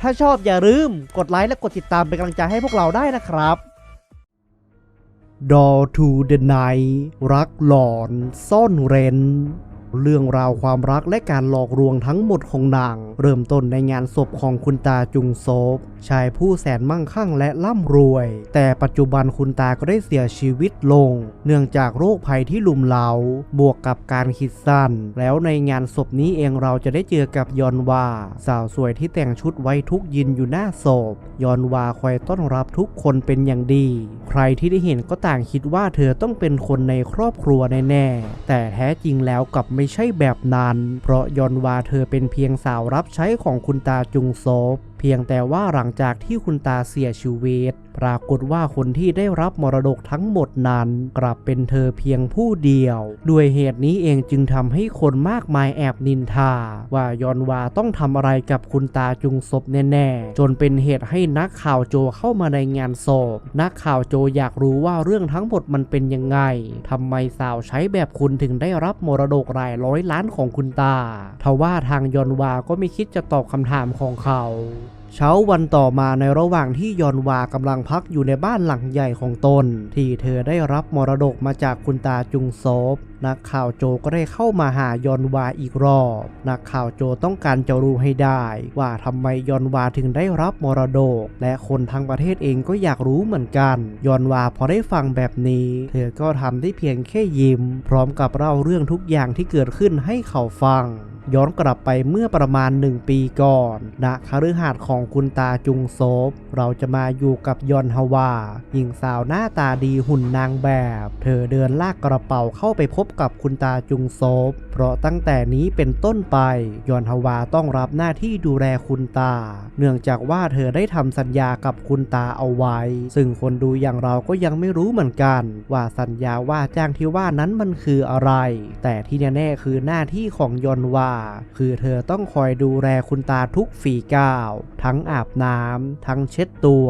ถ้าชอบอย่าลืมกดไลค์และกดติดตามเป็นกำลังใจให้พวกเราได้นะครับ Door to the Night รักหลอนซ่อนเร้น เรื่องราวความรักและการหลอกลวงทั้งหมดของนาง เริ่มต้นในงานศพของคุณตาจุงโซบชายผู้แสนมั่งคั่งและร่ำรวย แต่ปัจจุบันคุณตาก็ได้เสียชีวิตลง เนื่องจากโรคภัยที่ลุมเล้าบวกกับการคิดสั้น แล้วในงานศพนี้เองเราจะได้เจอกับยอนวา สาวสวยที่แต่งชุดไว้ทุกยินอยู่หน้าศพยอนวาคอยต้อนรับทุกคนเป็นอย่างดี ใครที่ได้เห็นก็ต่างคิดว่าเธอต้องเป็นคนในครอบครัวแน่แต่แท้จริงแล้วกับไม่ใช่แบบนั้น เพราะยอนวาเธอเป็นเพียงสาวรับใช้ของคุณตาจุงโซบ เพียงแต่ว่าหลังจากที่คุณตาเสียชีวิต ปรากฏว่าคนที่ได้รับมรดกทั้งหมดนั้น กลับเป็นเธอเพียงผู้เดียว ด้วยเหตุนี้เองจึงทำให้คนมากมายแอบนินทา ว่ายอนวาต้องทำอะไรกับคุณตาจุงศพแน่ ๆ จนเป็นเหตุให้นักข่าวโจเข้ามาในงานศพนักข่าวโจอยากรู้ว่าเรื่องทั้งหมดมันเป็นยังไงทำไมสาวใช้แบบคุณถึงได้รับมรดกรายร้อยล้านของคุณตาทว่าทางยอนวาก็ไม่คิดจะตอบคำถามของเขา เช้าวันต่อมาในระหว่างที่ยอนวากำลังพักอยู่ในบ้านหลังใหญ่ของตน ที่เธอได้รับมรดกมาจากคุณตาจุงโซบ นักข่าวโจก็ได้เข้ามาหายอนวาอีกรอบ นักข่าวโจต้องการจะรู้ให้ได้ ว่าทำไมยอนวาถึงได้รับมรดก และคนทั้งประเทศเองก็อยากรู้เหมือนกัน ยอนวาพอได้ฟังแบบนี้ เธอก็ทำได้เพียงแค่ยิ้ม พร้อมกับเล่าเรื่องทุกอย่างที่เกิดขึ้นให้เขาฟังย้อนกลับไปเมื่อประมาณหนึ่งปีก่อนณคฤหาสน์ของคุณตาจุงโซบ เราจะมาอยู่กับยอนฮวาหญิงสาวหน้าตาดีหุ่นนางแบบ เธอเดินลากกระเป๋าเข้าไปพบกับคุณตาจุงโซบ เพราะตั้งแต่นี้เป็นต้นไป ยอนฮวาต้องรับหน้าที่ดูแลคุณตา เนื่องจากว่าเธอได้ทำสัญญากับคุณตาเอาไว้ ซึ่งคนดูอย่างเราก็ยังไม่รู้เหมือนกัน ว่าสัญญาว่าจ้างที่ว่านั้นมันคืออะไร แต่ที่แน่ๆคือหน้าที่ของยอนวา คือเธอต้องคอยดูแลคุณตาทุกฝีก้าว ทั้งอาบน้ำทั้งเช็ดตัว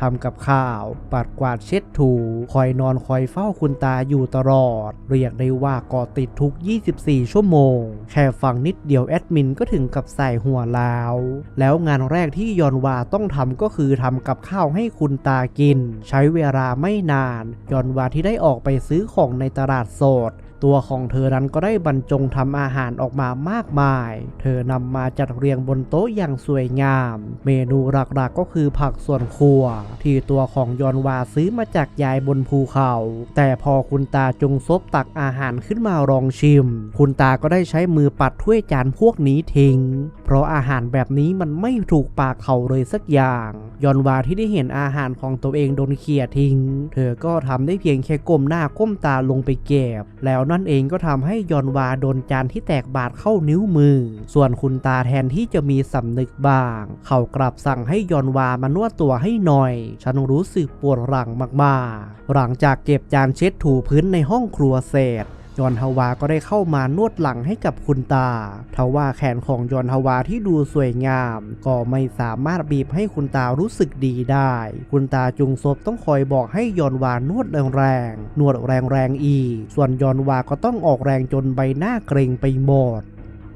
ทำกับข้าว ปัดกวาดเช็ดถู คอยนอนคอยเฝ้าคุณตาอยู่ตลอด เรียกได้ว่าก่อติดทุก 24 ชั่วโมง แค่ฟังนิดเดียวแอดมินก็ถึงกับใส่หัวแล้วแล้วงานแรกที่ยอนวาต้องทำก็คือทำกับข้าวให้คุณตากิน ใช้เวลาไม่นาน ยอนวาที่ได้ออกไปซื้อของในตลาดสด ตัวของเธอนั้นก็ได้บรรจงทำอาหารออกมามากมาย เธอนำมาจัดเรียงบนโต๊ะอย่างสวยงาม เมนูหลักๆก็คือผักส่วนครัว ที่ตัวของยอนวาซื้อมาจากยายบนภูเขา แต่พอคุณตาจงซบตักอาหารขึ้นมาลองชิม คุณตาก็ได้ใช้มือปัดถ้วยจานพวกนี้ทิ้ง เพราะอาหารแบบนี้มันไม่ถูกปากเขาเลยสักอย่าง ยอนวาที่ได้เห็นอาหารของตัวเองโดนเขี่ยทิ้ง เธอก็ทำได้เพียงแค่ก้มหน้าก้มตาลงไปเก็บแล้วนั่นเองก็ทำให้ยอนวาโดนจานที่แตกบาดเข้านิ้วมือ ส่วนคุณตาแทนที่จะมีสำนึกบ้าง เขากลับสั่งให้ยอนวามานวดตัวให้หน่อย ฉันรู้สึกปวดหลังมากๆ หลังจากเก็บจานเช็ดถูพื้นในห้องครัวเสร็จ ยอนฮาวาก็ได้เข้ามานวดหลังให้กับคุณตาทว่าแขนของยอนฮาวาที่ดูสวยงาม ก็ไม่สามารถบีบให้คุณตารู้สึกดีได้ คุณตาจุงซบต้องคอยบอกให้ยอนวานวดแรงๆนวดแรงๆอีก ส่วนยอนวาก็ต้องออกแรงจนใบหน้าเกรงไปหมด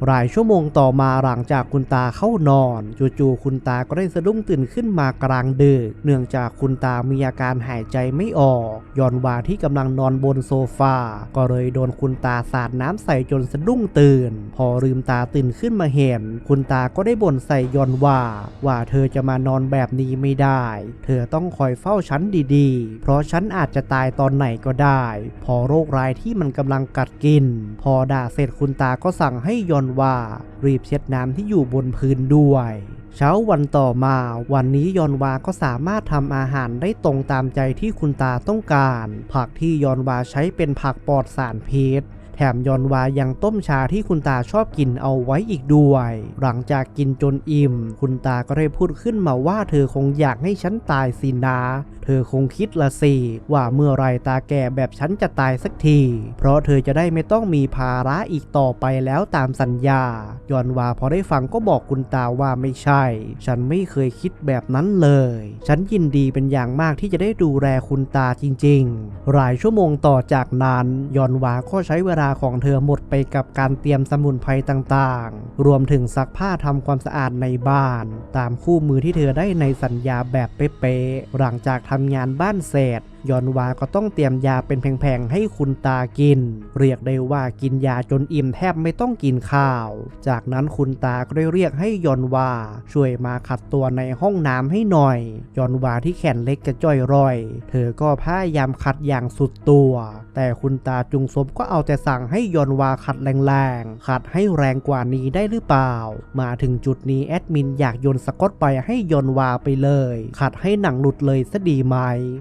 หลายชั่วโมงต่อมาหลังจากคุณตาเข้านอน จู่ๆคุณตาก็ได้สะดุ้งตื่นขึ้นมากลางดึก เนื่องจากคุณตามีอาการหายใจไม่ออกยอนวาที่กำลังนอนบนโซฟา ก็เลยโดนคุณตาสาดน้ำใส่จนสะดุ้งตื่น พอลืมตาตื่นขึ้นมาเห็น คุณตาก็ได้บ่นใส่ยอนวาว่าเธอจะมานอนแบบนี้ไม่ได้ เธอต้องคอยเฝ้าฉันดีๆ เพราะฉันอาจจะตายตอนไหนก็ได้ พอโรคร้ายที่มันกำลังกัดกิน พอด่าเสร็จคุณตาก็สั่งให้ยอนวารีบเช็ดน้ำที่อยู่บนพื้นด้วย เช้าวันต่อมาวันนี้ยอนวาก็สามารถทำอาหารได้ตรงตามใจที่คุณตาต้องการ ผักที่ยอนวาใช้เป็นผักปลอดสารพิษ แถมยอนวายังต้มชาที่คุณตาชอบกินเอาไว้อีกด้วย หลังจากกินจนอิ่ม คุณตาก็ได้พูดขึ้นมาว่าเธอคงอยากให้ฉันตายสินะเธอคงคิดละสิว่าเมื่อไรตาแก่แบบฉันจะตายสักที เพราะเธอจะได้ไม่ต้องมีภาระอีกต่อไปแล้วตามสัญญายอนวาพอได้ฟังก็บอกคุณตาว่าไม่ใช่ ฉันไม่เคยคิดแบบนั้นเลย ฉันยินดีเป็นอย่างมากที่จะได้ดูแลคุณตาจริง ๆ หลายชั่วโมงต่อจากนั้นยอนวาก็ใช้เวลาาของเธอหมดไปกับการเตรียมสมุนไพรต่างๆ รวมถึงซักผ้าทำความสะอาดในบ้าน ตามคู่มือที่เธอได้ในสัญญาแบบเป๊ะๆหลังจากทำงานบ้านเสร็จ ยอนวาก็ต้องเตรียมยาเป็นแผงๆให้คุณตากิน เรียกได้ว่ากินยาจนอิ่มแทบไม่ต้องกินข้าว จากนั้นคุณตาก็ได้เรียกให้ยอนวาช่วยมาขัดตัวในห้องน้ำให้หน่อยยอนวาที่แขนเล็กกระจ้อยร่อย เธอก็พยายามขัดอย่างสุดตัว แต่คุณตาจุงซบก็เอาแต่สั่งให้ยอนวาขัดแรงๆขัดให้แรงกว่านี้ได้หรือเปล่า มาถึงจุดนี้แอดมินอยากโยนสกอตไปให้ยอนวาไปเลย ขัดให้หนังหลุดเลยซะดีไหม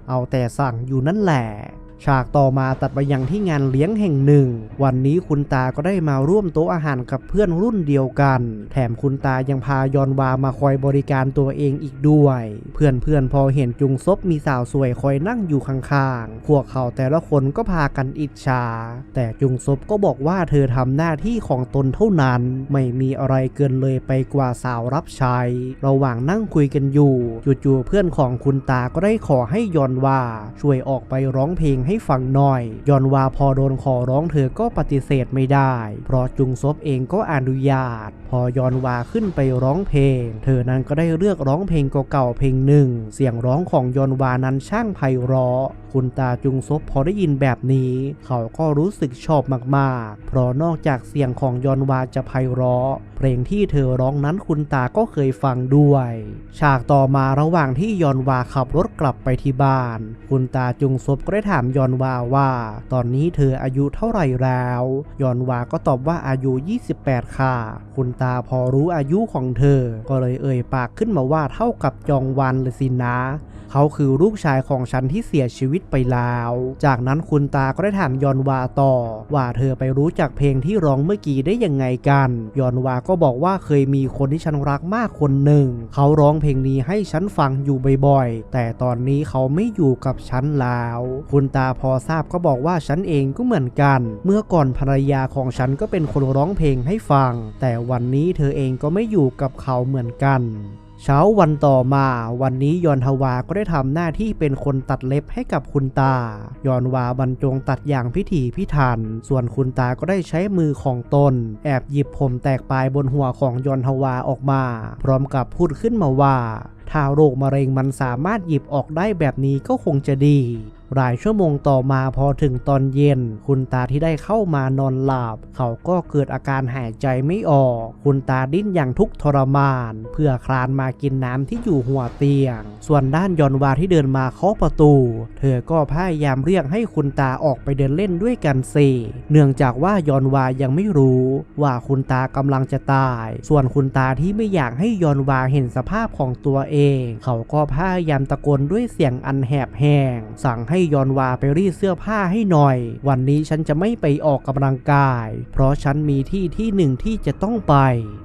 เอาแต่สั่งอยู่นั่นแหละ ฉากต่อมาตัดไปยังที่งานเลี้ยงแห่งหนึ่ง วันนี้คุณตาก็ได้มาร่วมโต๊ะอาหารกับเพื่อนรุ่นเดียวกัน แถมคุณตายังพายอนวามาคอยบริการตัวเองอีกด้วย เพื่อนเพื่อนๆพอเห็นจุงซบมีสาวสวยคอยนั่งอยู่ข้างๆ พวกเขาแต่ละคนก็พากันอิจฉา แต่จุงซบก็บอกว่าเธอทำหน้าที่ของตนเท่านั้น ไม่มีอะไรเกินเลยไปกว่าสาวรับใช้ ระหว่างนั่งคุยกันอยู่ จู่ๆเพื่อนของคุณตาก็ได้ขอให้ยอนวาช่วยออกไปร้องเพลงให้ฟังหน่อย ยอนวาพอโดนขอร้องเธอก็ปฏิเสธไม่ได้ เพราะจุงซบเองก็อนุญาต พอยอนวาขึ้นไปร้องเพลง เธอนั้นก็ได้เลือกร้องเพลงเก่าๆเพลงหนึ่ง เสียงร้องของยอนวานั้นช่างไพเราะ คุณตาจุงซบพอได้ยินแบบนี้ เขาก็รู้สึกชอบมากๆ เพราะนอกจากเสียงของยอนวาจะไพเราะ เพลงที่เธอร้องนั้นคุณตาก็เคยฟังด้วย ฉากต่อมาระหว่างที่ยอนวาขับรถกลับไปที่บ้าน คุณตาจุงซบก็ได้ถามยอนวาว่า ตอนนี้เธออายุเท่าไหร่แล้วยอนวาก็ตอบว่าอายุ 28 ค่ะ คุณตาพอรู้อายุของเธอ ก็เลยเอ่ยปากขึ้นมาว่าเท่ากับจองวันเลยสินะ เขาคือลูกชายของฉันที่เสียชีวิตไปแล้ว จากนั้นคุณตาก็ได้ถามยอนวาต่อ ว่าเธอไปรู้จักเพลงที่ร้องเมื่อกี้ได้ยังไงกัน ยอนวาก็บอกว่าเคยมีคนที่ฉันรักมากคนหนึ่ง เขาร้องเพลงนี้ให้ฉันฟังอยู่บ่อยๆ แต่ตอนนี้เขาไม่อยู่กับฉันแล้ว คุณตาพอทราบก็บอกว่าฉันเองก็เหมือนกัน เมื่อก่อนภรรยาของฉันก็เป็นคนร้องเพลงให้ฟัง แต่วันนี้เธอเองก็ไม่อยู่กับเขาเหมือนกัน เช้าวันต่อมาวันนี้ยอนทวาก็ได้ทำหน้าที่เป็นคนตัดเล็บให้กับคุณตา ยอนวาบรรจงตัดอย่างพิถีพิถัน ส่วนคุณตาก็ได้ใช้มือของตน แอบหยิบผมแตกปลายบนหัวของยอนทวาออกมา พร้อมกับพูดขึ้นมาว่า ถ้าโรคมะเร็งมันสามารถหยิบออกได้แบบนี้ก็คงจะดี หลายชั่วโมงต่อมาพอถึงตอนเย็น คุณตาที่ได้เข้ามานอนหลับ เขาก็เกิดอาการหายใจไม่ออก คุณตาดิ้นอย่างทุกข์ทรมาน เพื่อคลานมากินน้ำที่อยู่หัวเตียง ส่วนด้านยอนวาที่เดินมาเคาะประตู เธอก็พยายามเรียกให้คุณตาออกไปเดินเล่นด้วยกันสิเนื่องจากว่ายอนวายังไม่รู้ว่าคุณตากำลังจะตาย ส่วนคุณตาที่ไม่อยากให้ยอนวาเห็นสภาพของตัวเอง เขาก็พยายามตะโกนด้วยเสียงอันแหบแห้งสั่งให้ยอนวาไปรีดเสื้อผ้าให้หน่อย วันนี้ฉันจะไม่ไปออกกำลังกาย เพราะฉันมีที่ที่หนึ่งที่จะต้องไป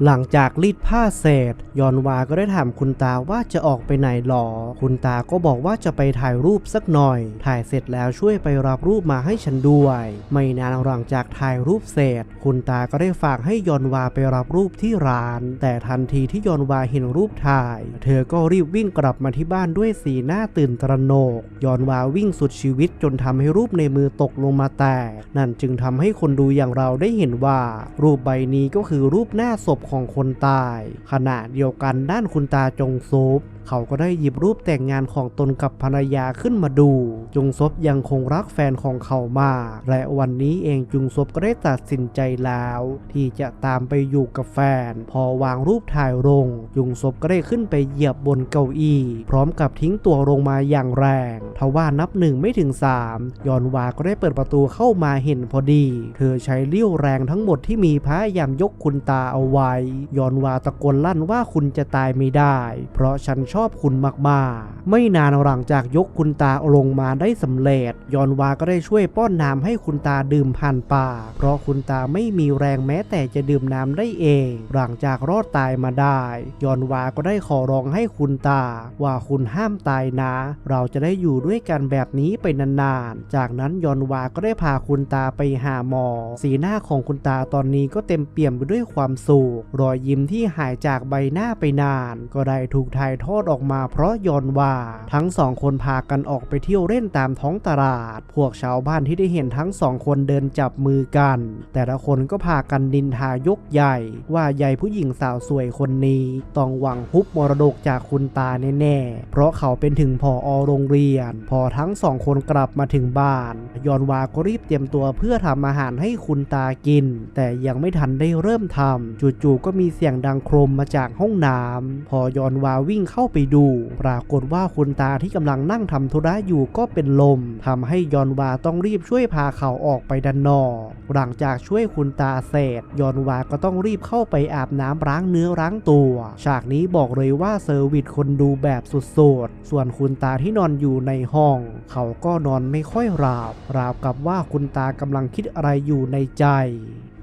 หลังจากรีดผ้าเสร็จ ยอนวาก็ได้ถามคุณตาว่าจะออกไปไหนหรอ คุณตาก็บอกว่าจะไปถ่ายรูปสักหน่อย ถ่ายเสร็จแล้วช่วยไปรับรูปมาให้ฉันด้วย ไม่นานหลังจากถ่ายรูปเสร็จ คุณตาก็ได้ฝากให้ยอนวาไปรับรูปที่ร้าน แต่ทันทีที่ยอนวาเห็นรูปถ่าย เธอก็รีบวิ่งกลับมาที่บ้านด้วยสีหน้าตื่นตระหนก ยอนวาวิ่งสุดชีวิตจนทำให้รูปในมือตกลงมาแตก นั่นจึงทำให้คนดูอย่างเราได้เห็นว่า รูปใบนี้ก็คือรูปหน้าศพของคนตาย ขณะเดียวกันด้านคุณตาจงซบ เขาก็ได้หยิบรูปแต่งงานของตนกับภรรยาขึ้นมาดู จุงซบยังคงรักแฟนของเขามาก และวันนี้เองจุงซบก็ได้ตัดสินใจแล้ว ที่จะตามไปอยู่กับแฟน พอวางรูปถ่ายลง จุงซบก็ได้ขึ้นไปเหยียบบนเก้าอี้ พร้อมกับทิ้งตัวลงมาอย่างแรงทว่านับหนึ่งไม่ถึงสามยอนวาก็ได้เปิดประตูเข้ามาเห็นพอดี เธอใช้เลี้ยวแรงทั้งหมดที่มีพยายามยกคุณตาเอาไว้ ยอนวาตะโกนลั่นว่าคุณจะตายไม่ได้ เพราะฉันชอบอบคุณมากๆ ไม่นานหลังจากยกคุณตาลงมาได้สำเร็จ ยอนวาก็ได้ช่วยป้อนน้ำให้คุณตาดื่มผ่านปากเพราะคุณตาไม่มีแรงแม้แต่จะดื่มน้ำได้เอง หลังจากรอดตายมาได้ ยอนวาก็ได้ขอร้องให้คุณตา ว่าคุณห้ามตายนะ เราจะได้อยู่ด้วยกันแบบนี้ไปนานๆ จากนั้นยอนวาก็ได้พาคุณตาไปหาหมอ สีหน้าของคุณตาตอนนี้ก็เต็มเปี่ยมไปด้วยความสุขรอยยิ้มที่หายจากใบหน้าไปนาน ก็ได้ถูกถ่ายทอดออกมาเพราะยอนวาทั้งสองคนพากันออกไปเที่ยวเล่นตามท้องตลาด พวกชาวบ้านที่ได้เห็นทั้งสองคนเดินจับมือกัน แต่ละคนก็พากันดินทายกใหญ่ ว่าใหญ่ผู้หญิงสาวสวยคนนี้ ต้องหวังฮุบมรดกจากคุณตาแน่ๆ เพราะเขาเป็นถึงผออโรงเรียน พอทั้งสองคนกลับมาถึงบ้าน ยอนวาก็รีบเตรียมตัวเพื่อทำอาหารให้คุณตากิน แต่ยังไม่ทันได้เริ่มทำจู่ๆก็มีเสียงดังโครมมาจากห้องน้ำพอยอนวาวิ่งเข้าไปดู ปรากฏว่าคุณตาที่กำลังนั่งทำธุระอยู่ก็เป็นลมทำให้ยอนวาต้องรีบช่วยพาเขาออกไปด้านนอกหลังจากช่วยคุณตาเสร็จยอนวาก็ต้องรีบเข้าไปอาบน้ำล้างเนื้อล้างตัว ฉากนี้บอกเลยว่าเซอร์วิสคนดูแบบสุดๆ ส่วนคุณตาที่นอนอยู่ในห้อง เขาก็นอนไม่ค่อยหลับราวกับว่าคุณตากำลังคิดอะไรอยู่ในใจ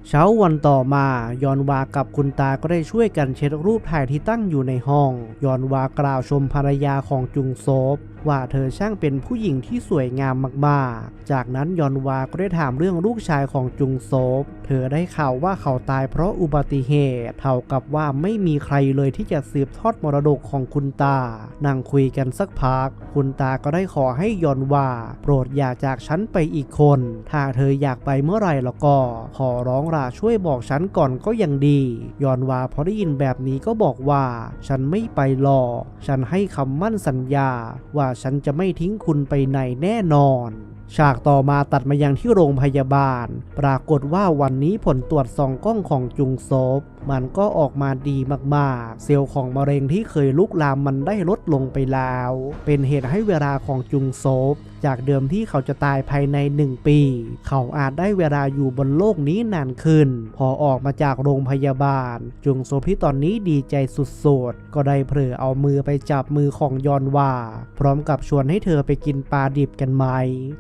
เช้าวันต่อมายอนวากับคุณตาก็ได้ช่วยกันเช็ดรูปถ่ายที่ตั้งอยู่ในห้อง ยอนวากล่าวชมภรรยาของจุงโซบ ว่าเธอช่างเป็นผู้หญิงที่สวยงามมากๆ จากนั้นยอนวาก็ได้ถามเรื่องลูกชายของจุงโซบ เธอได้ข่าวว่าเขาตายเพราะอุบัติเหตุ เท่ากับว่าไม่มีใครเลยที่จะสืบทอดมรดกของคุณตา นั่งคุยกันสักพัก คุณตาก็ได้ขอให้ยอนวาโปรดอย่าจากฉันไปอีกคน ถ้าเธออยากไปเมื่อไหร่แล้วก็ ขอร้องราช่วยบอกฉันก่อนก็ยังดี ยอนวาพอได้ยินแบบนี้ก็บอกว่า ฉันไม่ไปหรอก ฉันให้คำมั่นสัญญาว่าฉันจะไม่ทิ้งคุณไปไหนแน่นอน ฉากต่อมาตัดมายังที่โรงพยาบาล ปรากฏว่าวันนี้ผลตรวจส่องกล้องของจุงโซบมันก็ออกมาดีมากๆ เซลล์ของมะเร็งที่เคยลุกลามมันได้ลดลงไปแล้ว เป็นเหตุให้เวลาของจุงโซบจากเดิมที่เขาจะตายภายใน 1 ปี เขาอาจได้เวลาอยู่บนโลกนี้นานขึ้น พอออกมาจากโรงพยาบาล จุงโซบที่ตอนนี้ดีใจสุดๆ ก็ได้เผลอเอามือไปจับมือของยอนว่า พร้อมกับชวนให้เธอไปกินปลาดิบกันไหม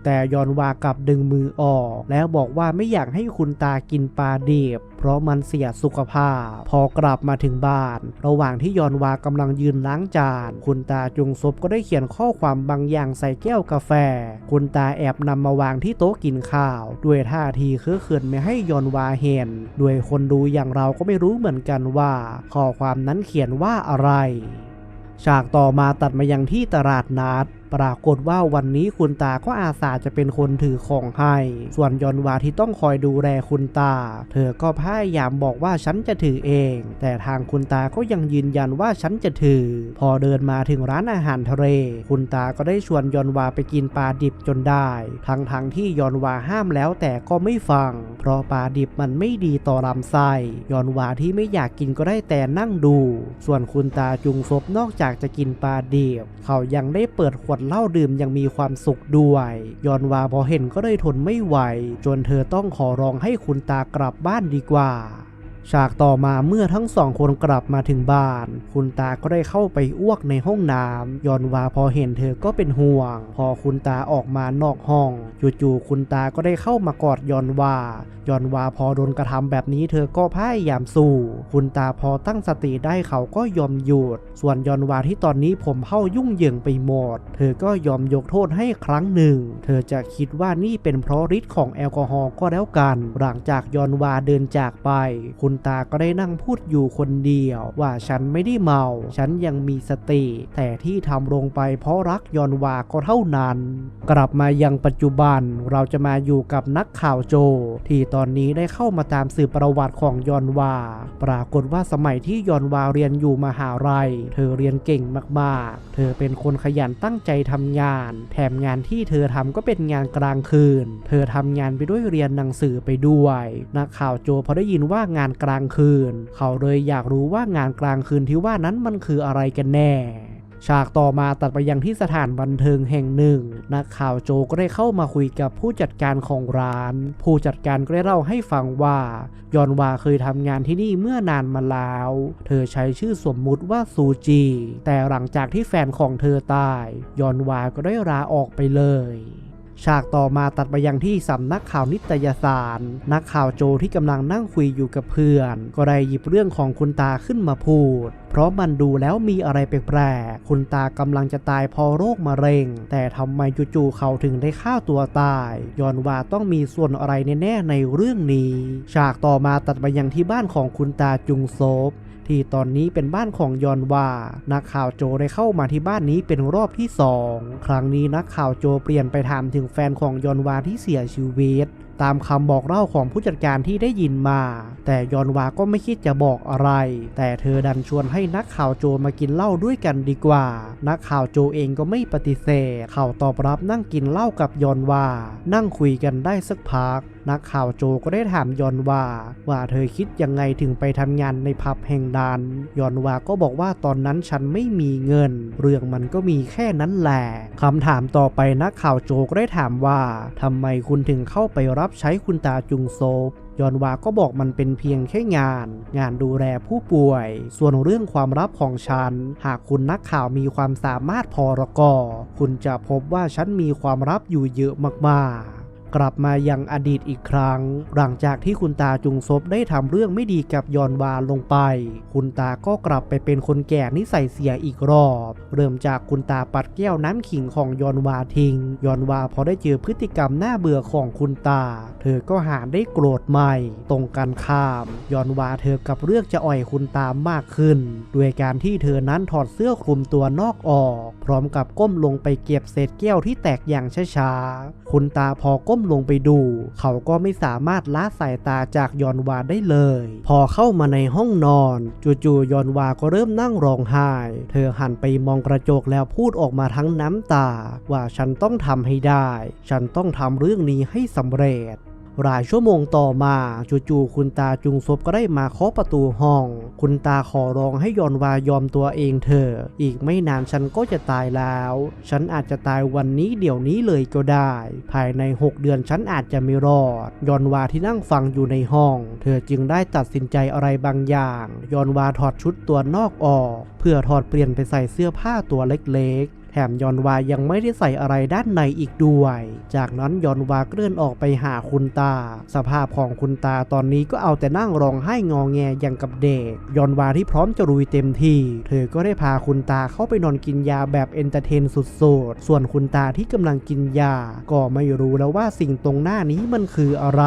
แต่ยอนวากลับดึงมือออก แล้วบอกว่าไม่อยากให้คุณตากินปลาดิบเพราะมันเสียสุขภาพ พอกลับมาถึงบ้าน ระหว่างที่ยอนวากำลังยืนล้างจาน คุณตาจุงซบก็ได้เขียนข้อความบางอย่างใส่แก้วกาแฟ คุณตาแอบนำมาวางที่โต๊ะกินข้าว ด้วยท่าทีเคอะเขินไม่ให้ยอนวาเห็น ด้วยคนดูอย่างเราก็ไม่รู้เหมือนกันว่า ข้อความนั้นเขียนว่าอะไร ฉากต่อมาตัดมายังที่ตลาดนัดปรากฏว่าวันนี้คุณตาก็อาสาจะเป็นคนถือของให้ ส่วนยอนวาที่ต้องคอยดูแลคุณตา เธอก็พยายามบอกว่าฉันจะถือเอง แต่ทางคุณตาก็ยังยืนยันว่าฉันจะถือ พอเดินมาถึงร้านอาหารทะเล คุณตาก็ได้ชวนยอนวาไปกินปลาดิบจนได้ ทั้งทั้งๆที่ยอนวาห้ามแล้วแต่ก็ไม่ฟัง เพราะปลาดิบมันไม่ดีต่อลำไส้ ยอนวาที่ไม่อยากกินก็ได้แต่นั่งดู ส่วนคุณตาจุงซบนอกจากจะกินปลาดิบ เขายังได้เปิดขวดเหล้าดื่มยังมีความสุขด้วยยอนวาพอเห็นก็เลยทนไม่ไหว จนเธอต้องขอร้องให้คุณตากลับบ้านดีกว่า ฉากต่อมาเมื่อทั้งสองคนกลับมาถึงบ้าน คุณตาก็ได้เข้าไปอ้วกในห้องน้ำยอนวาพอเห็นเธอก็เป็นห่วง พอคุณตาออกมานอกห้อง จู่ๆคุณตาก็ได้เข้ามากอดยอนวายอนวาพอโดนกระทำแบบนี้เธอก็พยายามสู้ คุณตาพอตั้งสติได้เขาก็ยอมหยุด ส่วนยอนวาที่ตอนนี้ผมเผ่ายุ่งเหยิงไปหมด เธอก็ยอมยกโทษให้ครั้งหนึ่ง เธอจะคิดว่านี่เป็นเพราะฤทธิ์ของแอลกอฮอล์ก็แล้วกัน หลังจากยอนวาเดินจากไป คุณตาก็ได้นั่งพูดอยู่คนเดียว ว่าฉันไม่ได้เมา ฉันยังมีสติ แต่ที่ทำลงไปเพราะรักยอนวาก็เท่านั้น กลับมายังปัจจุบันเราจะมาอยู่กับนักข่าวโจ ที่ตอนนี้ได้เข้ามาตามสืบประวัติของยอนวา ปรากฏว่าสมัยที่ยอนวาเรียนอยู่มหาลัย เธอเรียนเก่งมากๆ เธอเป็นคนขยันตั้งใจทำงาน แถมงานที่เธอทำก็เป็นงานกลางคืน เธอทำงานไปด้วยเรียนหนังสือไปด้วย นักข่าวโจพอได้ยินว่างานกลางคืน เขาเลยอยากรู้ว่างานกลางคืนที่ว่านั้นมันคืออะไรกันแน่ ฉากต่อมาตัดไปยังที่สถานบันเทิงแห่งหนึ่ง นักข่าวโจก็ได้เข้ามาคุยกับผู้จัดการของร้าน ผู้จัดการก็ได้เล่าให้ฟังว่ายอนวาเคยทำงานที่นี่เมื่อนานมาแล้ว เธอใช้ชื่อสมมุติว่าซูจี แต่หลังจากที่แฟนของเธอตาย ยอนวาก็ได้ลาออกไปเลย ฉากต่อมาตัดไปยังที่สำนักข่าวนิตยสาร นักข่าวโจที่กำลังนั่งคุยอยู่กับเพื่อน ก็ได้หยิบเรื่องของคุณตาขึ้นมาพูด เพราะมันดูแล้วมีอะไรแปลกๆ คุณตากำลังจะตายเพอโรคมะเร็ง แต่ทำไมจู่ๆเขาถึงได้ฆ่าตัวตายย้อนว่าต้องมีส่วนอะไรแน่ๆในเรื่องนี้ ฉากต่อมาตัดไปยังที่บ้านของคุณตาจุงโซบ ที่ตอนนี้เป็นบ้านของยอนวา นักข่าวโจได้เข้ามาที่บ้านนี้เป็นรอบที่สองครั้งนี้นักข่าวโจเปลี่ยนไปถามถึงแฟนของยอนวาที่เสียชีวิตตามคำบอกเล่าของผู้จัดการที่ได้ยินมา แต่ยอนวาก็ไม่คิดจะบอกอะไร แต่เธอดันชวนให้นักข่าวโจมากินเหล้าด้วยกันดีกว่า นักข่าวโจเองก็ไม่ปฏิเสธ เขาตอบรับนั่งกินเหล้ากับยอนวา นั่งคุยกันได้สักพัก นักข่าวโจก็ได้ถามยอนวาว่าเธอคิดยังไงถึงไปทำงานในผับแห่งนั้นยอนวาก็บอกว่าตอนนั้นฉันไม่มีเงิน เรื่องมันก็มีแค่นั้นแหละคำถามต่อไปนักข่าวโจก็ได้ถามว่าทำไมคุณถึงเข้าไปรับใช้คุณตาจุงโซบยอนวาก็บอกมันเป็นเพียงแค่งาน งานดูแลผู้ป่วย ส่วนเรื่องความลับของฉัน หากคุณนักข่าวมีความสามารถพอละกอคุณจะพบว่าฉันมีความลับอยู่เยอะมากๆ กลับมายังอดีตอีกครั้ง หลังจากที่คุณตาจุงซบได้ทำเรื่องไม่ดีกับยอนวาลงไป คุณตาก็กลับไปเป็นคนแก่นิสัยเสียอีกรอบ เริ่มจากคุณตาปัดแก้วน้ำขิงของยอนวาทิ้งยอนวาพอได้เจอพฤติกรรมน่าเบื่อของคุณตา เธอก็หาได้โกรธใหม่ ตรงกันข้าม ยอนวาเธอกับเลือกจะอ่อยคุณตามากขึ้น ด้วยการที่เธอนั้นถอดเสื้อคลุมตัวนอกออก พร้อมกับก้มลงไปเก็บเศษแก้วที่แตกอย่างช้าๆคุณตาพอก้มลงไปดู เขาก็ไม่สามารถละสายตาจากยอนวาได้เลย พอเข้ามาในห้องนอน จู่ๆยอนวาก็เริ่มนั่งร้องไห้ เธอหันไปมองกระจกแล้วพูดออกมาทั้งน้ำตา ว่าฉันต้องทำให้ได้ ฉันต้องทำเรื่องนี้ให้สำเร็จ หลายชั่วโมงต่อมาจู่ๆคุณตาจุงซบก็ได้มาเคาะประตูห้อง คุณตาขอร้องให้ยอนวายอมตัวเองเถอะอีกไม่นานฉันก็จะตายแล้ว ฉันอาจจะตายวันนี้เดี๋ยวนี้เลยก็ได้ ภายใน 6 เดือนฉันอาจจะไม่รอด ยอนวาที่นั่งฟังอยู่ในห้อง เธอจึงได้ตัดสินใจอะไรบางอย่าง ยอนวาถอดชุดตัวนอกออก เพื่อถอดเปลี่ยนไปใส่เสื้อผ้าตัวเล็กๆ แถมยอนวายังไม่ได้ใส่อะไรด้านในอีกด้วย จากนั้นยอนวาเคลื่อนออกไปหาคุณตา สภาพของคุณตาตอนนี้ก็เอาแต่นั่งร้องไห้งอแงอย่างกับเด็ก ยอนวาที่พร้อมจะรุยเต็มที่ เธอก็ได้พาคุณตาเข้าไปนอนกินยาแบบเอนเตอร์เทนสุดๆ ส่วนคุณตาที่กำลังกินยา ก็ไม่รู้แล้วว่าสิ่งตรงหน้านี้มันคืออะไร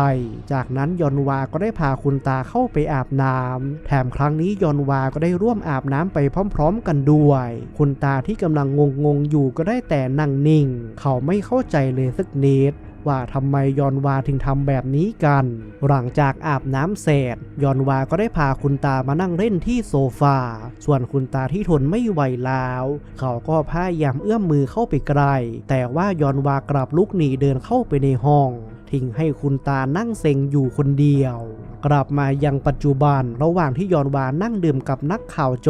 จากนั้นยอนวาก็ได้พาคุณตาเข้าไปอาบน้ำแถมครั้งนี้ยอนวาก็ได้ร่วมอาบน้ำไปพร้อม ๆ กันด้วย คุณตาที่กำลังงงอยู่ก็ได้แต่นั่งนิ่ง เขาไม่เข้าใจเลยสักนิดว่าทำไมยอนวาถึงทำแบบนี้กัน หลังจากอาบน้ำเสร็จยอนวาก็ได้พาคุณตามานั่งเล่นที่โซฟา ส่วนคุณตาที่ทนไม่ไหวแล้ว เขาก็พยายามเอื้อมมือเข้าไปไกล แต่ว่ายอนวากลับลุกหนีเดินเข้าไปในห้อง ทิ้งให้คุณตานั่งเซ็งอยู่คนเดียว กลับมายังปัจจุบันระหว่างที่ยอนวานั่งดื่มกับนักข่าวโจ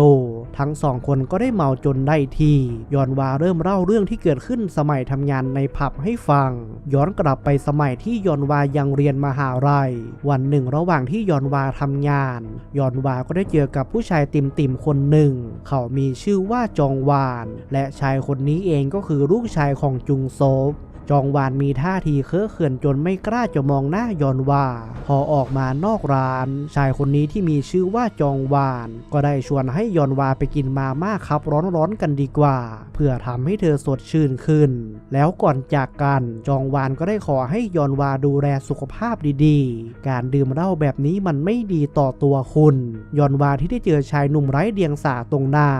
ทั้งสองคนก็ได้เมาจนได้ที่ ยอนวาเริ่มเล่าเรื่องที่เกิดขึ้นสมัยทำงานในผับให้ฟัง ย้อนกลับไปสมัยที่ยอนวายังเรียนมหาลัย วันหนึ่งระหว่างที่ยอนวาทำงาน ยอนวาก็ได้เจอกับผู้ชายติ่มติ่มคนหนึ่ง เขามีชื่อว่าจองวาน และชายคนนี้เองก็คือลูกชายของจุงโซบ จองวานมีท่าทีเคอะเขินจนไม่กล้าจะมองหน้ายอนวาพอออกมานอกร้าน ชายคนนี้ที่มีชื่อว่าจองวาน ก็ได้ชวนให้ยอนวาไปกินมาม่าครับร้อนๆกันดีกว่า เพื่อทำให้เธอสดชื่นขึ้น แล้วก่อนจากกันจองวานก็ได้ขอให้ยอนวาดูแลสุขภาพดีๆ การดื่มเหล้าแบบนี้มันไม่ดีต่อตัวคุณ ยอนวาที่ได้เจอชายหนุ่มไร้เดียงสาตรงหน้า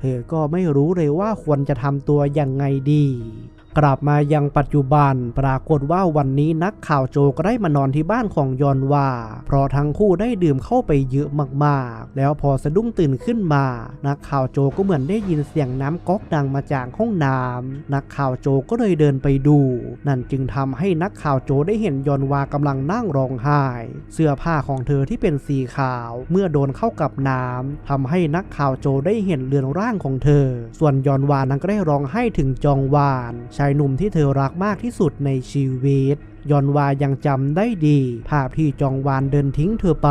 เธอก็ไม่รู้เลยว่าควรจะทำตัวยังไงดี กลับมายังปัจจุบัน ปรากฏว่าวันนี้นักข่าวโจก็ได้มานอนที่บ้านของยอนวาเพราะทั้งคู่ได้ดื่มเข้าไปเยอะมากๆ แล้วพอสะดุ้งตื่นขึ้นมา นักข่าวโจก็เหมือนได้ยินเสียงน้ำก๊อกดังมาจากห้องน้ำนักข่าวโจก็เลยเดินไปดู นั่นจึงทำให้นักข่าวโจได้เห็นยอนวากำลังนั่งร้องไห้ เสื้อผ้าของเธอที่เป็นสีขาวเมื่อโดนเข้ากับน้ำทำให้นักข่าวโจได้เห็นเรือนร่างของเธอ ส่วนยอนวานั้นก็ได้ร้องไห้ถึงจองวานชายหนุ่มที่เธอรักมากที่สุดในชีวิตยอนวายังจำได้ดี ภาพที่จองวานเดินทิ้งเธอไป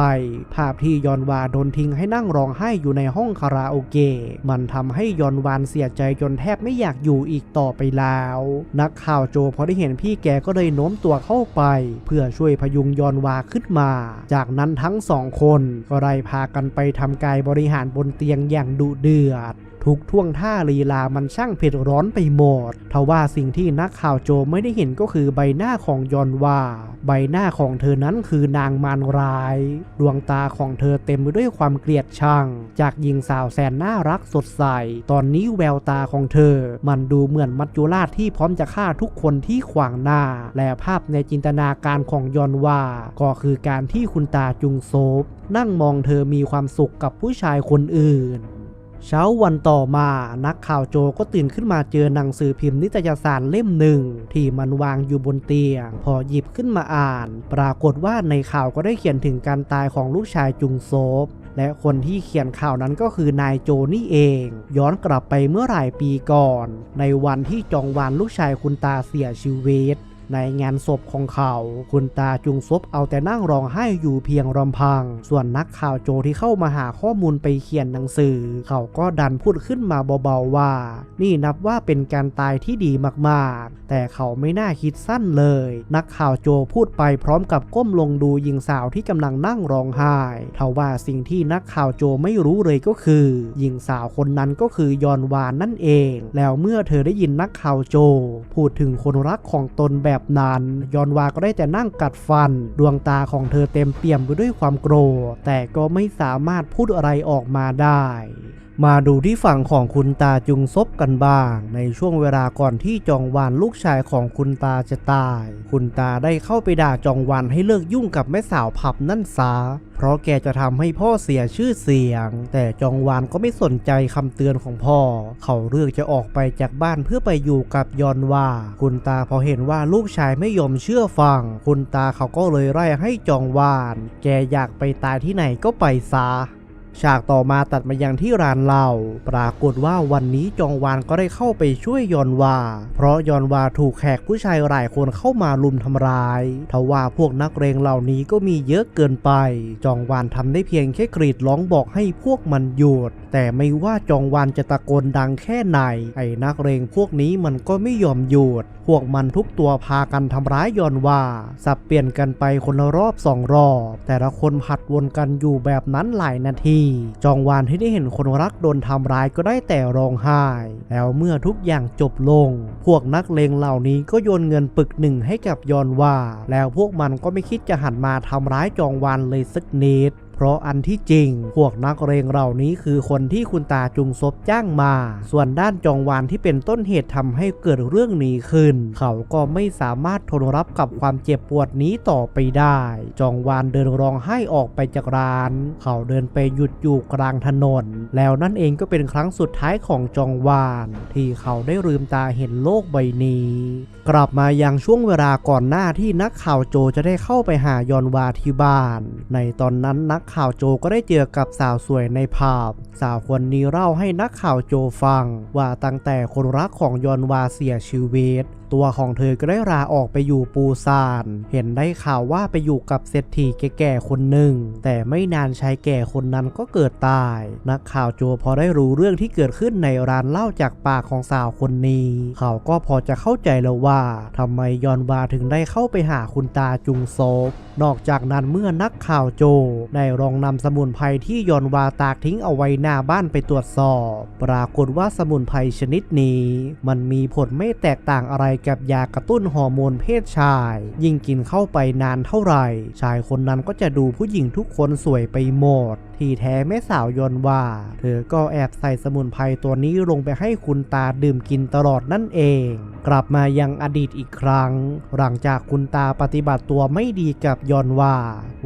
ภาพที่ยอนวาโดนทิ้งให้นั่งร้องไห้อยู่ในห้องคาราโอเกะมันทำให้ยอนวานเสียใจจนแทบไม่อยากอยู่อีกต่อไปแล้ว นักข่าวโจพอได้เห็นพี่แกก็เลยโน้มตัวเข้าไป เพื่อช่วยพยุงยอนวาขึ้นมา จากนั้นทั้งสองคนก็ได้พากันไปทำกายบริหารบนเตียงอย่างดุเดือด ทุกท่วงท่าลีลามันช่างเผ็ดร้อนไปหมดทว่าสิ่งที่นักข่าวโจไม่ได้เห็นก็คือใบหน้าของยอนวาใบหน้าของเธอนั้นคือนางมารร้าย ดวงตาของเธอเต็มไปด้วยความเกลียดชัง จากหญิงสาวแสนน่ารักสดใส ตอนนี้แววตาของเธอ มันดูเหมือนมัจจุราชที่พร้อมจะฆ่าทุกคนที่ขวางหน้า และภาพในจินตนาการของยอนวาก็คือการที่คุณตาจุงโซบนั่งมองเธอมีความสุขกับผู้ชายคนอื่น เช้าวันต่อมานักข่าวโจก็ตื่นขึ้นมาเจอหนังสือพิมพ์นิตยสารเล่มหนึ่ง ที่มันวางอยู่บนเตียง พอหยิบขึ้นมาอ่าน ปรากฏว่าในข่าวก็ได้เขียนถึงการตายของลูกชายจุงโซบและคนที่เขียนข่าวนั้นก็คือนายโจนี่เอง ย้อนกลับไปเมื่อหลายปีก่อน ในวันที่จองวานลูกชายคุณตาเสียชีวิต ในงานศพของเขา คุณตาจุงซบเอาแต่นั่งร้องไห้อยู่เพียงลำพัง ส่วนนักข่าวโจที่เข้ามาหาข้อมูลไปเขียนหนังสือ เขาก็ดันพูดขึ้นมาเบาๆว่า นี่นับว่าเป็นการตายที่ดีมากๆ แต่เขาไม่น่าคิดสั้นเลย นักข่าวโจพูดไปพร้อมกับก้มลงดูหญิงสาวที่กำลังนั่งร้องไห้ทว่าสิ่งที่นักข่าวโจไม่รู้เลยก็คือหญิงสาวคนนั้นก็คือยอนวานนั่นเอง แล้วเมื่อเธอได้ยินนักข่าวโจ พูดถึงคนรักของตนแบบนั้น ยอนวาก็ได้แต่นั่งกัดฟัน ดวงตาของเธอเต็มเปี่ยมไปด้วยความโกรธ แต่ก็ไม่สามารถพูดอะไรออกมาได้ มาดูที่ฝั่งของคุณตาจุงซบกันบ้าง ในช่วงเวลาก่อนที่จองวานลูกชายของคุณตาจะตาย คุณตาได้เข้าไปด่าจองวานให้เลิกยุ่งกับแม่สาวผับนั่นซะเพราะแกจะทำให้พ่อเสียชื่อเสียง แต่จองวานก็ไม่สนใจคำเตือนของพ่อ เขาเลือกจะออกไปจากบ้านเพื่อไปอยู่กับยอนว่า คุณตาพอเห็นว่าลูกชายไม่ยอมเชื่อฟัง คุณตาเขาก็เลยไล่ให้จองวาน แกอยากไปตายที่ไหนก็ไปซะ ฉากต่อมาตัดมายังที่ร้านเหล้าปรากฏว่าวันนี้จองวานก็ได้เข้าไปช่วยยอนวา เพราะยอนวาถูกแขกผู้ชายหลายคนเข้ามาลุมทำร้าย ทว่าพวกนักเรงเหล่านี้ก็มีเยอะเกินไป จองวานทำได้เพียงแค่กรีดร้องบอกให้พวกมันหยุด แต่ไม่ว่าจองวานจะตะโกนดังแค่ไหน ไอ้นักเรงพวกนี้มันก็ไม่ยอมหยุด พวกมันทุกตัวพากันทำร้ายยอนวา สับเปลี่ยนกันไปคนละรอบสองรอบ แต่ละคนผัดวนกันอยู่แบบนั้นหลายนาทีจองวานที่ได้เห็นคนรักโดนทำร้ายก็ได้แต่ร้องไห้ แล้วเมื่อทุกอย่างจบลง พวกนักเลงเหล่านี้ก็โยนเงินปึกหนึ่งให้กับยอนว่า แล้วพวกมันก็ไม่คิดจะหันมาทำร้ายจองวานเลยสักนิด เพราะอันที่จริง พวกนักเรงเหล่านี้คือคนที่คุณตาจุงซบจ้างมา ส่วนด้านจองวานที่เป็นต้นเหตุทำให้เกิดเรื่องนี้ขึ้น เขาก็ไม่สามารถทนรับกับความเจ็บปวดนี้ต่อไปได้ จองวานเดินร้องไห้ออกไปจากร้าน เขาเดินไปหยุดอยู่กลางถนน แล้วนั่นเองก็เป็นครั้งสุดท้ายของจองวาน ที่เขาได้ลืมตาเห็นโลกใบนี้ กลับมายังช่วงเวลาก่อนหน้าที่นักข่าวโจจะได้เข้าไปหายอนวาที่บ้าน ในตอนนั้นนักกข่าวโจก็ได้เจอกับสาวสวยในภาพ สาวคนนี้เล่าให้นักข่าวโจฟัง ว่าตั้งแต่คนรักของยอนวาเสียชีวิต ตัวของเธอก็ได้ลาออกไปอยู่ปูซาน เห็นได้ข่าวว่าไปอยู่กับเศรษฐีแก่ๆคนหนึ่ง แต่ไม่นานชายแก่คนนั้นก็เกิดตาย นักข่าวโจพอได้รู้เรื่องที่เกิดขึ้นในร้านเหล้าจากปากของสาวคนนี้ เขาก็พอจะเข้าใจแล้วว่าทำไมยอนวาถึงได้เข้าไปหาคุณตาจุงโซบนอกจากนั้นเมื่อนักข่าวโจได้ลองนำสมุนไพรที่ยอนวาตากทิ้งเอาไว้หน้าบ้านไปตรวจสอบ ปรากฏว่าสมุนไพรชนิดนี้ มันมีผลไม่แตกต่างอะไรกับยากระตุ้นฮอร์โมนเพศชาย ยิ่งกินเข้าไปนานเท่าไหร่ ชายคนนั้นก็จะดูผู้หญิงทุกคนสวยไปหมด ที่แท้แม่สาวยนว่า เธอก็แอบใส่สมุนไพรตัวนี้ลงไปให้คุณตาดื่มกินตลอดนั่นเอง กลับมายังอดีตอีกครั้ง หลังจากคุณตาปฏิบัติตัวไม่ดีกับยอนว่า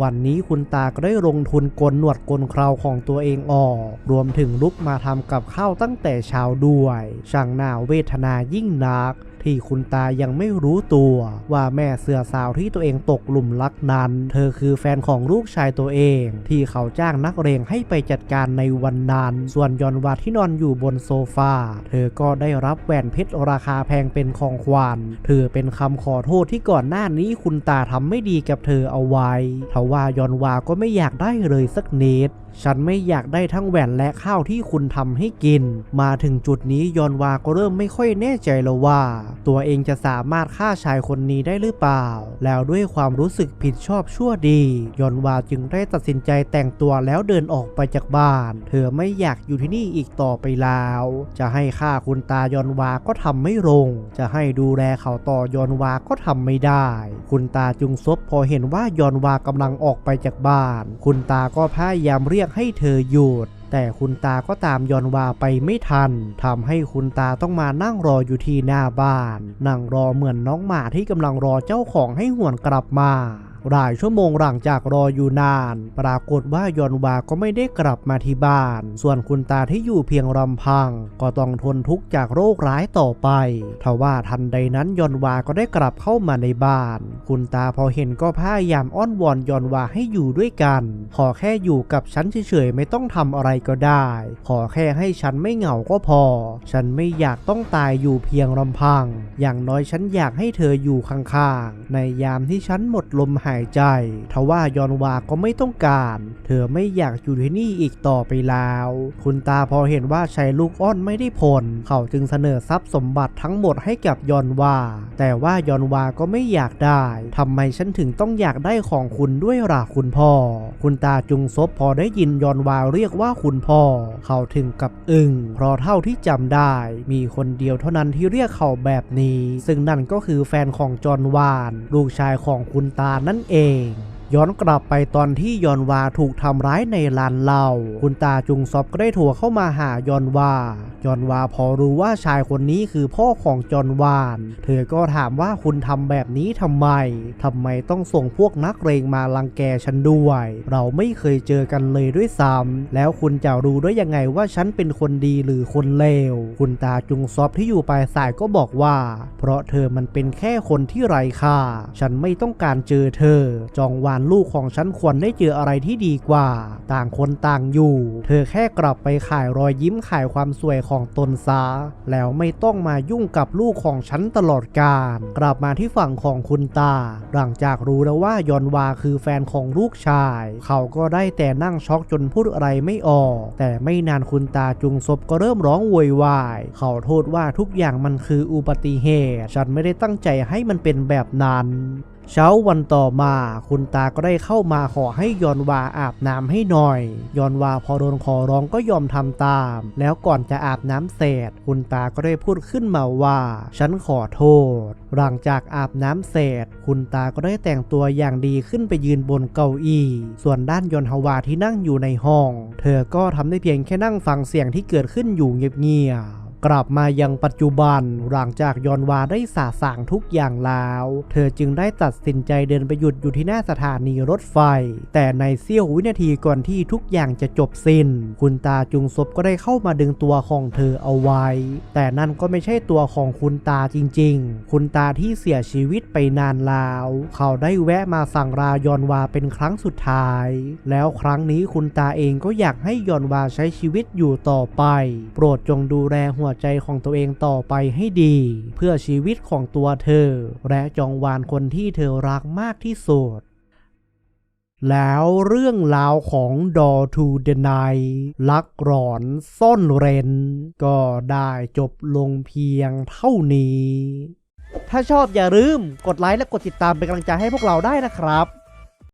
วันนี้คุณตาก็ได้ลงทุนกลหนวดกลเคราของตัวเองออก รวมถึงลุกมาทำกับข้าวตั้งแต่เช้าด้วย ช่างน่าเวทนายิ่งนัก ที่คุณตายังไม่รู้ตัวว่าแม่เสือสาวที่ตัวเองตกหลุมรักนั้น เธอคือแฟนของลูกชายตัวเอง ที่เขาจ้างนักเรงให้ไปจัดการในวันนั้น ส่วนยอนวาที่นอนอยู่บนโซฟา เธอก็ได้รับแหวนเพชรราคาแพงเป็นของขวัญเธอเป็นคำขอโทษที่ก่อนหน้านี้คุณตาทำไม่ดีกับเธอเอาไว้ทว่ายอนวาก็ไม่อยากได้เลยสักนิด ฉันไม่อยากได้ทั้งแหวนและข้าวที่คุณทำให้กิน มาถึงจุดนี้ยอนวาก็เริ่มไม่ค่อยแน่ใจแล้วว่า ตัวเองจะสามารถฆ่าชายคนนี้ได้หรือเปล่า แล้วด้วยความรู้สึกผิดชอบชั่วดี ยอนวาจึงได้ตัดสินใจแต่งตัวแล้วเดินออกไปจากบ้าน เธอไม่อยากอยู่ที่นี่อีกต่อไปแล้ว จะให้ฆ่าคุณตายอนวาก็ทำไม่ลง จะให้ดูแลเขาต่อยอนวาก็ทำไม่ได้ คุณตาจุงซบพอเห็นว่ายอนวากำลังออกไปจากบ้าน คุณตาก็พยายามเรียกให้เธอหยุดแต่คุณตาก็ตามยอนวาไปไม่ทันทำให้คุณตาต้องมานั่งรออยู่ที่หน้าบ้าน นั่งรอเหมือนน้องหมาที่กำลังรอเจ้าของให้หวนกลับมา หลายชั่วโมงหลังจากรออยู่นาน ปรากฏว่ายอนวาก็ไม่ได้กลับมาที่บ้าน ส่วนคุณตาที่อยู่เพียงลำพัง ก็ต้องทนทุกข์จากโรคร้ายต่อไปทว่าทันใดนั้นยอนวาก็ได้กลับเข้ามาในบ้าน คุณตาพอเห็นก็พยายามอ้อนวอนยอนวาให้อยู่ด้วยกัน ขอแค่อยู่กับฉันเฉยๆไม่ต้องทำอะไรก็ได้ ขอแค่ให้ฉันไม่เหงาก็พอ ฉันไม่อยากต้องตายอยู่เพียงลำพัง อย่างน้อยฉันอยากให้เธออยู่ข้างๆ ในยามที่ฉันหมดลมหายใจ ทว่ายอนวาก็ไม่ต้องการ เธอไม่อยากอยู่ที่นี่อีกต่อไปแล้ว คุณตาพอเห็นว่าชายลูกอ้อนไม่ได้ผล เขาจึงเสนอทรัพย์สมบัติทั้งหมดให้กับยอนวา แต่ว่ายอนวาก็ไม่อยากได้ ทำไมฉันถึงต้องอยากได้ของคุณด้วยล่ะคุณพ่อ คุณตาจุงซบพอได้ยินยอนวาเรียกว่าคุณพ่อ เขาถึงกับอึ้ง เพราะเท่าที่จำได้ มีคนเดียวเท่านั้นที่เรียกเขาแบบนี้ ซึ่งนั่นก็คือแฟนของจอนวาน ลูกชายของคุณตานั่นเอง ย้อนกลับไปตอนที่ยอนวาถูกทำร้ายในลานเหล้าคุณตาจุงซอบก็ได้โทรเข้ามาหายอนวายอนวาพอรู้ว่าชายคนนี้คือพ่อของจอนวาน เธอก็ถามว่าคุณทำแบบนี้ทำไมทำไมต้องส่งพวกนักเรงมาลังแกฉันด้วย เราไม่เคยเจอกันเลยด้วยซ้ำแล้วคุณจะรู้ได้ยังไงว่าฉันเป็นคนดีหรือคนเลวคุณตาจุงซอบที่อยู่ปลายสายก็บอกว่า เพราะเธอมันเป็นแค่คนที่ไร้ค่า ฉันไม่ต้องการเจอเธอ จองวานลูกของฉันควรได้เจออะไรที่ดีกว่า ต่างคนต่างอยู่ เธอแค่กลับไปขายรอยยิ้มขายความสวยของตนซาแล้วไม่ต้องมายุ่งกับลูกของฉันตลอดกาลกลับมาที่ฝั่งของคุณตา หลังจากรู้แล้วว่ายอนวาคือแฟนของลูกชาย เขาก็ได้แต่นั่งช็อกจนพูดอะไรไม่ออก แต่ไม่นานคุณตาจุงซบก็เริ่มร้องโวยวายเขาโทษว่าทุกอย่างมันคืออุบัติเหตุ ฉันไม่ได้ตั้งใจให้มันเป็นแบบนั้น เช้าวันต่อมาคุณตาก็ได้เข้ามาขอให้ยอนวาอาบน้ำให้หน่อย ยอนวาพอโดนขอร้องก็ยอมทำตาม แล้วก่อนจะอาบน้ำเสร็จ คุณตาก็ได้พูดขึ้นมาว่า ฉันขอโทษ หลังจากอาบน้ำเสร็จ คุณตาก็ได้แต่งตัวอย่างดีขึ้นไปยืนบนเก้าอี้ ส่วนด้านยอนฮวาที่นั่งอยู่ในห้อง เธอก็ทำได้เพียงแค่นั่งฟังเสียงที่เกิดขึ้นอยู่เงียบๆ กลับมายังปัจจุบันหลังจากยอนวาได้สาสางทุกอย่างแล้ว เธอจึงได้ตัดสินใจเดินไปหยุดอยู่ที่หน้าสถานีรถไฟ แต่ในเสี้ยววินาทีก่อนที่ทุกอย่างจะจบสิ้น คุณตาจุงซบก็ได้เข้ามาดึงตัวของเธอเอาไว้ แต่นั่นก็ไม่ใช่ตัวของคุณตาจริงๆ คุณตาที่เสียชีวิตไปนานแล้ว เขาได้แวะมาสั่งรายอนวาเป็นครั้งสุดท้าย แล้วครั้งนี้คุณตาเองก็อยากให้ยอนวาใช้ชีวิตอยู่ต่อไป โปรดจงดูแลหัวหัวใจของตัวเองต่อไปให้ดี เพื่อชีวิตของตัวเธอ และจองวานคนที่เธอรักมากที่สุดแล้วเรื่องราวของ Door to the Night ลักหลอนซ่อนเร้นก็ได้จบลงเพียงเท่านี้ ถ้าชอบอย่าลืมกดไลค์และกดติดตามเป็นกำลังใจให้พวกเราได้นะครับ